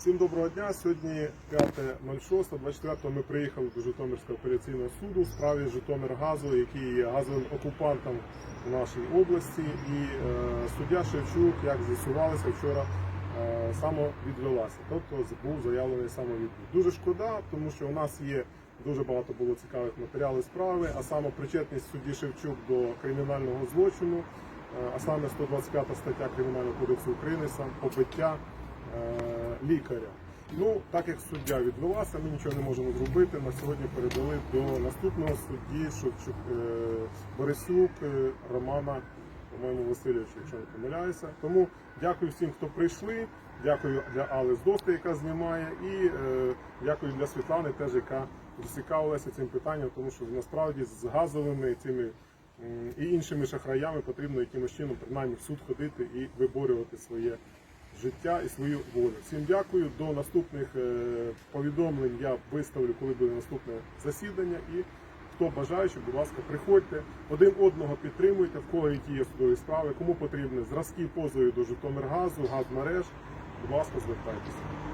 Всім доброго дня. Сьогодні 5.06.24 ми приїхали до Житомирського апеляційного суду у справі Житомиргазу, який є газовим окупантом у нашій області. І е, суддя Шевчук, як з'ясувалося вчора, е, самовідвелася. Тобто був заявлений самовідвід. Дуже шкода, тому що у нас є дуже багато було цікавих матеріалів справи, а саме причетність судді Шевчук до кримінального злочину, е, а саме 125 стаття Кримінального кодексу України, сам побиття е, лікаря. Ну, так як суддя відвелася, ми нічого не можемо зробити. На сьогодні передали до наступного судді Шевчук е, Борисюк е, Романа, по-моєму, Васильовича, якщо не помиляюся. Тому дякую всім, хто прийшли. Дякую для Али з Дости, яка знімає, і е, дякую для Світлани, теж яка зацікавилася цим питанням, тому що насправді з газовими цими і іншими шахраями потрібно якимось чином принаймні в суд ходити і виборювати своє життя і свою волю. Всім дякую. До наступних е, повідомлень я виставлю, коли буде наступне засідання. І хто бажає, що, будь ласка, приходьте, один одного підтримуйте, в кого які є судові справи, кому потрібні зразки позовів до Житомиргазу, газмереж. Будь ласка, звертайтеся.